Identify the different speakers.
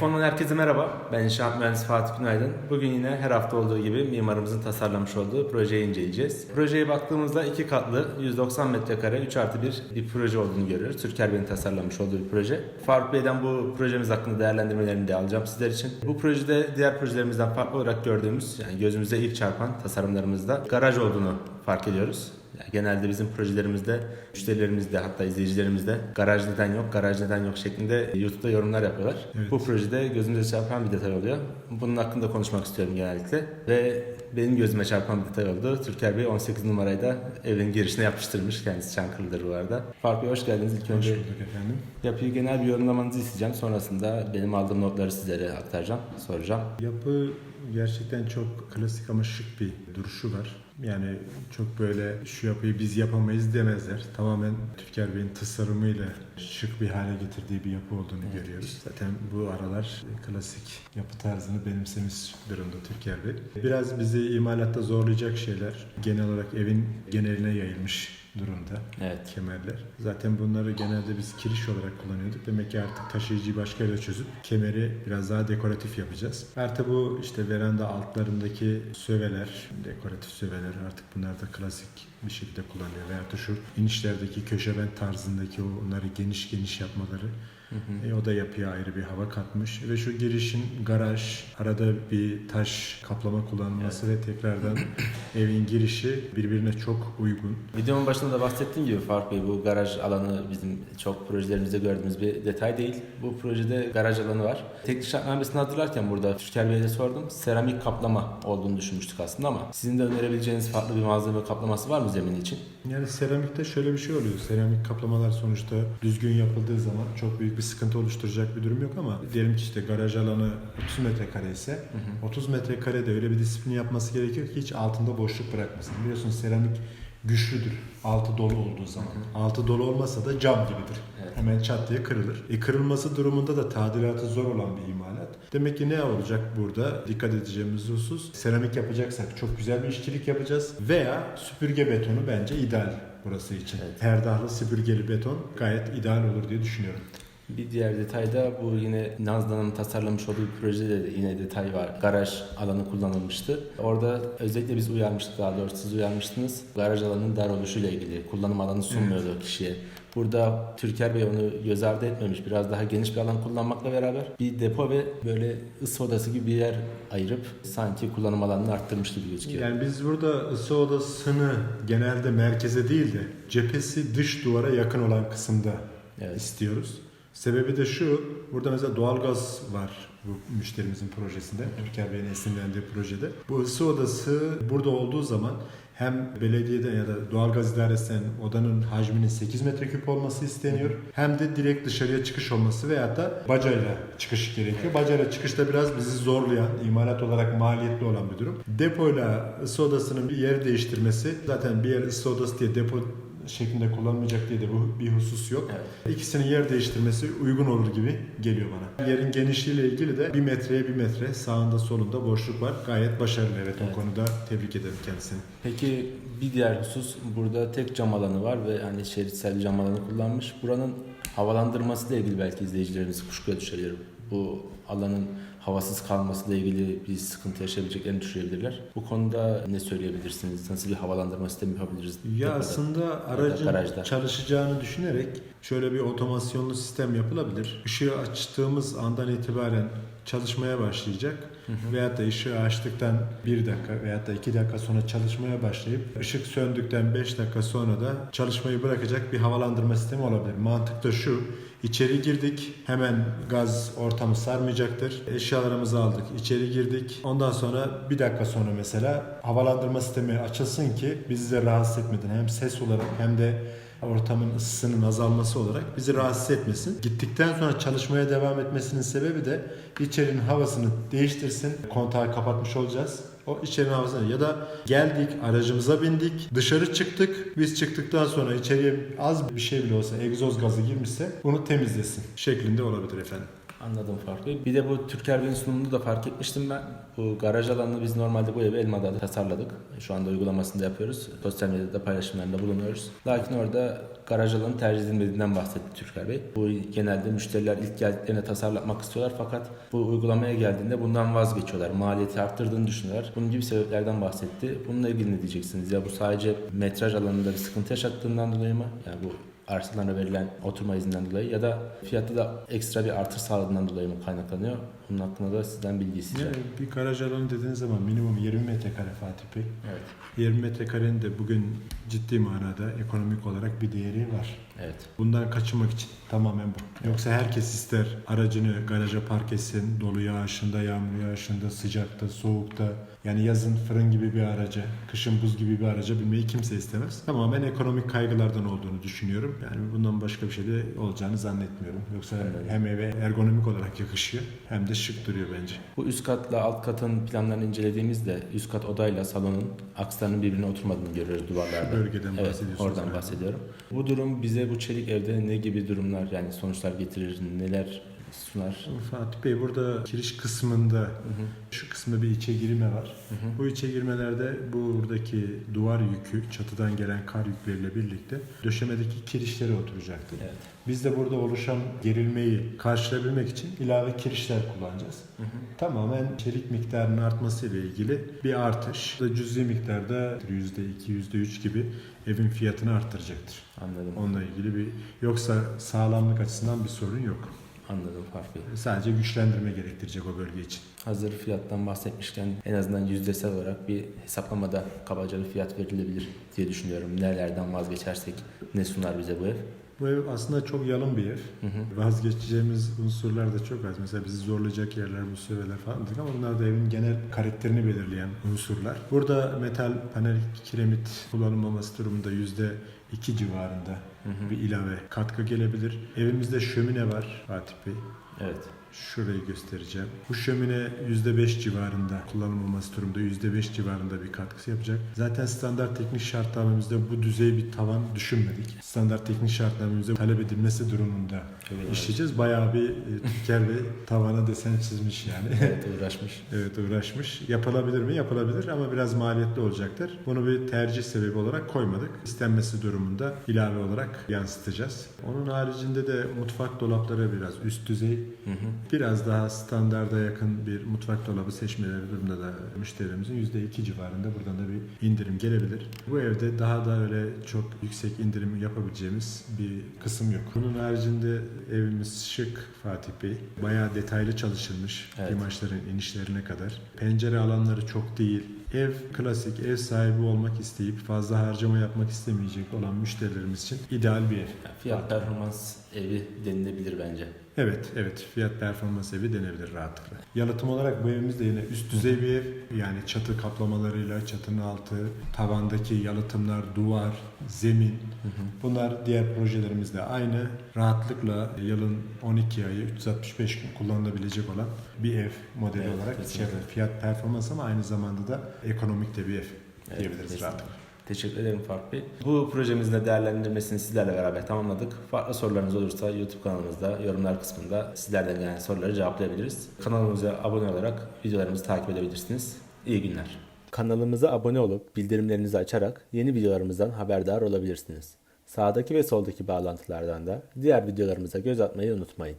Speaker 1: F10'dan herkese merhaba. Ben inşaat mühendisi Fatih Günaydın. Bugün yine her hafta olduğu gibi mimarımızın tasarlamış olduğu projeyi inceleyeceğiz. Projeye baktığımızda iki katlı 190 metrekare 3 artı 1 bir proje olduğunu görüyoruz. Türker Bey'in tasarlamış olduğu bir proje. Faruk Bey'den bu projemiz hakkında değerlendirmelerini de alacağım sizler için. Bu projede diğer projelerimizden farklı olarak gördüğümüz yani gözümüze ilk çarpan tasarımlarımızda garaj olduğunu fark ediyoruz. Yani genelde bizim projelerimizde müşterilerimizde hatta izleyicilerimizde garaj neden yok, garaj neden yok şeklinde YouTube'da yorumlar yapıyorlar.
Speaker 2: Evet.
Speaker 1: Bu projede gözümüze çarpan bir detay oluyor. Bunun hakkında konuşmak istiyorum genellikle. Ve benim gözüme çarpan bir detay oldu. Türker Bey 18 numarayı da evin girişine yapıştırmış. Kendisi Çankırı'dır bu arada. Faruk Bey hoş geldiniz. İlk
Speaker 2: Hoş
Speaker 1: önce
Speaker 2: bulduk efendim.
Speaker 1: yapıyı genel bir yorumlamanızı isteyeceğim. Sonrasında benim aldığım notları sizlere aktaracağım, soracağım.
Speaker 2: Yapı gerçekten çok klasik ama şık bir duruşu var. Yani çok böyle şu yapıyı biz yapamayız demezler. Tamamen Türker Bey'in tasarımıyla şık bir hale getirdiği bir yapı olduğunu görüyoruz. Zaten bu aralar klasik yapı tarzını benimsemiş durumda Türker Bey. Biraz bizi imalatta zorlayacak şeyler genel olarak evin geneline yayılmış durumda.
Speaker 1: Evet.
Speaker 2: kemerler. Zaten bunları genelde biz kiriş olarak kullanıyorduk. Demek ki artık taşıyıcıyı başka yere çözüp kemeri biraz daha dekoratif yapacağız. Artı bu işte veranda altlarındaki söveler, dekoratif söveler artık bunlar da klasik bir şekilde kullanılıyor. Veyahut da şu inişlerdeki köşeben tarzındaki o onları geniş geniş yapmaları e, o da yapıya ayrı bir hava katmış. Ve şu girişin garaj, arada bir taş kaplama kullanılması ve tekrardan evin girişi birbirine çok uygun.
Speaker 1: Videonun başında da bahsettiğim gibi Faruk Bey bu garaj alanı bizim çok projelerimizde gördüğümüz bir detay değil. Bu projede garaj alanı var. Teknik şartnamesini hazırlarken burada Türker Bey'e sordum. Seramik kaplama olduğunu düşünmüştük aslında ama sizin de önerebileceğiniz farklı bir malzeme kaplaması var mı zemin için?
Speaker 2: Yani seramikte şöyle bir şey oluyor. Seramik kaplamalar sonuçta düzgün yapıldığı zaman çok büyük bir sıkıntı oluşturacak bir durum yok ama diyelim ki işte garaj alanı 30 metrekare ise 30 metrekarede öyle bir disiplin yapması gerekiyor ki hiç altında boşluk bırakmasın. Biliyorsun seramik güçlüdür altı dolu olduğu zaman. Altı dolu olmasa da cam gibidir.
Speaker 1: Evet.
Speaker 2: Hemen çat diye kırılır. E kırılması durumunda da tadilatı zor olan bir imalat. Demek ki ne olacak burada? Dikkat edeceğimiz husus seramik yapacaksak çok güzel bir işçilik yapacağız veya süpürge betonu bence ideal burası için.
Speaker 1: Evet.
Speaker 2: Perdahlı süpürgeli beton gayet ideal olur diye düşünüyorum.
Speaker 1: Bir diğer detay da bu yine Nazlı'nın tasarlamış olduğu bir projede de yine detay var. Garaj alanı kullanılmıştı. Orada özellikle biz uyarmıştık daha doğrusu siz uyarmıştınız. Garaj alanının dar oluşuyla ilgili kullanım alanı sunmuyordu kişiye. Burada Türker Bey onu göz ardı etmemiş. Biraz daha geniş bir alan kullanmakla beraber bir depo ve böyle ısı odası gibi bir yer ayırıp sanki kullanım alanını arttırmış gibi gözüküyor.
Speaker 2: Yani biz burada ısı odasını genelde merkeze değil de cephesi dış duvara yakın olan kısımda
Speaker 1: Evet.
Speaker 2: istiyoruz. Sebebi de şu, burada mesela doğalgaz var bu müşterimizin projesinde, Türker Bey'in esinlendiği projede. Bu ısı odası burada olduğu zaman hem belediyeden ya da doğalgaz idaresinden odanın hacminin 8 metreküp olması isteniyor. Hem de direkt dışarıya çıkış olması veyahut da bacayla çıkış gerekiyor. Bacayla çıkışta biraz bizi zorlayan, imalat olarak maliyetli olan bir durum. Depoyla ısı odasının bir yer değiştirmesi, zaten bir yer ısı odası diye depo şeklinde kullanılmayacak diye de bu bir husus yok.
Speaker 1: Evet.
Speaker 2: İkisinin yer değiştirmesi uygun olur gibi geliyor bana. Yerin genişliğiyle ilgili de bir metreye bir metre sağında solunda boşluk var. Gayet başarılı evet,
Speaker 1: Evet.
Speaker 2: o konuda tebrik ederim kendisini.
Speaker 1: Peki bir diğer husus burada tek cam alanı var ve hani şeritsel cam alanı kullanmış. Buranın havalandırması ile ilgili belki izleyicilerimiz kuşkuya düşebilir. Bu alanın havasız kalmasıyla ilgili bir sıkıntı yaşayabileceklerini düşünebilirler. Bu konuda ne söyleyebilirsiniz? Nasıl bir havalandırma sistemi yapabiliriz?
Speaker 2: Ya
Speaker 1: depoda?
Speaker 2: aslında aracın
Speaker 1: garajda.
Speaker 2: çalışacağını düşünerek şöyle bir otomasyonlu sistem yapılabilir. Işığı açtığımız andan itibaren çalışmaya başlayacak. Veyahut da ışığı açtıktan 1 dakika veyahut da 2 dakika sonra çalışmaya başlayıp ışık söndükten 5 dakika sonra da çalışmayı bırakacak bir havalandırma sistemi olabilir. Mantık da şu. İçeri girdik. Hemen gaz ortamı sarmayacaktır. Eşyalarımızı aldık. içeri girdik. Ondan sonra bir dakika sonra mesela havalandırma sistemi açılsın ki bizi de rahatsız etmeden hem ses olarak hem de ortamın ısısının azalması olarak bizi rahatsız etmesin. Gittikten sonra çalışmaya devam etmesinin sebebi de içerinin havasını değiştirsin. Kontağı kapatmış olacağız. O içerinin havasını ya da geldik aracımıza bindik dışarı çıktık biz çıktıktan sonra içeriye az bir şey bile olsa egzoz gazı girmişse bunu temizlesin şeklinde olabilir efendim.
Speaker 1: Anladım farklı. Bir de bu Türker Bey'in sunumunda da fark etmiştim ben. Bu garaj alanını biz normalde bu evi Elmadağ'da tasarladık. Şu anda uygulamasını da yapıyoruz. Sosyal medyada paylaşımlarında bulunuyoruz. Lakin orada garaj alanı tercih edilmediğinden bahsetti Türker Bey. Bu genelde müşteriler ilk geldiklerinde tasarlatmak istiyorlar fakat bu uygulamaya geldiğinde bundan vazgeçiyorlar. Maliyeti arttırdığını düşünüyorlar. Bunun gibi sebeplerden bahsetti. Bununla ilgili ne diyeceksiniz? Ya bu sadece metraj alanında bir sıkıntı yaşattığından dolayı mı? Yani bu arsalarına verilen oturma izinden dolayı ya da fiyatta da ekstra bir artış sağladığından dolayı mı kaynaklanıyor? Bunun hakkında da sizden bilgi isteyeceğim.
Speaker 2: Yani bir garaj alanı dediğiniz zaman minimum 20 metrekare Fatih Bey.
Speaker 1: Evet.
Speaker 2: 20 metrekarenin de bugün ciddi manada ekonomik olarak bir değeri var.
Speaker 1: Evet.
Speaker 2: Bundan kaçınmak için tamamen bu. Yoksa herkes ister aracını garaja park etsin, dolu yağışında, yağmur yağışında, sıcakta, soğukta. Yani yazın fırın gibi bir araca, kışın buz gibi bir araca binmeyi kimse istemez. Tamamen ekonomik kaygılardan olduğunu düşünüyorum. Yani bundan başka bir şey de olacağını zannetmiyorum. Yoksa
Speaker 1: Anladım.
Speaker 2: hem eve ergonomik olarak yakışıyor hem de şık duruyor bence.
Speaker 1: Bu üst katla alt katın planlarını incelediğimizde üst kat odayla salonun akslarının birbirine oturmadığını görüyoruz duvarlarda.
Speaker 2: Şu bölgeden
Speaker 1: Evet,
Speaker 2: bahsediyorsunuz.
Speaker 1: oradan
Speaker 2: herhalde.
Speaker 1: bahsediyorum. Bu durum bize bu çelik evde ne gibi durumlar yani sonuçlar getirir, neler sunar?
Speaker 2: Fatih Bey burada giriş kısmında şu kısımda bir içe girme var. Bu içe girmelerde buradaki duvar yükü, çatıdan gelen kar yükleriyle birlikte döşemedeki kirişlere oturacaktır.
Speaker 1: Evet.
Speaker 2: Biz de burada oluşan gerilmeyi karşılayabilmek için ilave kirişler kullanacağız. Tamamen çelik miktarının artması ile ilgili bir artış. Bu da cüzi miktarda %2, %3 gibi evin fiyatını arttıracaktır.
Speaker 1: Anladım.
Speaker 2: Onunla ilgili bir yoksa sağlamlık açısından bir sorun yok.
Speaker 1: Anladım Fark Bey.
Speaker 2: Sadece güçlendirme gerektirecek o bölge için.
Speaker 1: Hazır fiyattan bahsetmişken en azından yüzdesel olarak bir hesaplamada kabaca bir fiyat verilebilir diye düşünüyorum. Nelerden vazgeçersek ne sunar bize bu ev?
Speaker 2: Bu ev aslında çok yalın bir ev.
Speaker 1: Hı hı.
Speaker 2: Vazgeçeceğimiz unsurlar da çok az. Mesela bizi zorlayacak yerler, bu süreler falan dedik ama bunlar da evin genel karakterini belirleyen unsurlar. Burada metal panel kiremit kullanılmaması durumunda yüzde iki civarında bir ilave katkı gelebilir. Evimizde şömine var Fatih Bey.
Speaker 1: Evet.
Speaker 2: Şurayı göstereceğim. Bu şömine %5 civarında kullanılmaması durumda %5 civarında bir katkısı yapacak. Zaten standart teknik şartnamemizde bu düzey bir tavan düşünmedik. Standart teknik şartnamemizde talep edilmesi durumunda
Speaker 1: Evet.
Speaker 2: işleyeceğiz. Bayağı bir e, Türker Bey tavana desen çizmiş yani.
Speaker 1: Evet uğraşmış.
Speaker 2: Evet uğraşmış. Yapılabilir mi? Yapılabilir ama biraz maliyetli olacaktır. Bunu bir tercih sebebi olarak koymadık. İstenmesi durumunda ilave olarak yansıtacağız. Onun haricinde de mutfak dolapları biraz üst düzey.
Speaker 1: Hı hı.
Speaker 2: Biraz daha standarda yakın bir mutfak dolabı seçmeleri durumunda da müşterilerimizin %2 civarında buradan da bir indirim gelebilir. Bu evde daha da öyle çok yüksek indirim yapabileceğimiz bir kısım yok. Bunun haricinde evimiz şık Fatih Bey. Bayağı detaylı çalışılmış
Speaker 1: Evet.
Speaker 2: imaçların inişlerine kadar. Pencere alanları çok değil. Ev klasik ev sahibi olmak isteyip fazla harcama yapmak istemeyecek olan müşterilerimiz için ideal bir ev.
Speaker 1: Fiyat performans evi denilebilir bence.
Speaker 2: Evet, evet. Fiyat performans evi denebilir rahatlıkla. Yalıtım olarak bu evimiz de yine üst düzey bir ev. Yani çatı kaplamalarıyla, çatının altı, tavandaki yalıtımlar, duvar, zemin. Bunlar diğer projelerimizde aynı. Rahatlıkla yılın 12 ayı 365 gün kullanılabilecek olan bir ev modeli
Speaker 1: Evet,
Speaker 2: olarak
Speaker 1: kesinlikle.
Speaker 2: içeride. Fiyat performans ama aynı zamanda da ekonomik de bir ev
Speaker 1: Evet,
Speaker 2: diyebiliriz
Speaker 1: kesinlikle.
Speaker 2: rahatlıkla.
Speaker 1: Teşekkür ederim Fark Bey. Bu projemizin de değerlendirmesini sizlerle beraber tamamladık. Farklı sorularınız olursa YouTube kanalımızda yorumlar kısmında sizlerden gelen soruları cevaplayabiliriz. Kanalımıza abone olarak videolarımızı takip edebilirsiniz. İyi günler. Kanalımıza abone olup bildirimlerinizi açarak yeni videolarımızdan haberdar olabilirsiniz. Sağdaki ve soldaki bağlantılardan da diğer videolarımıza göz atmayı unutmayın.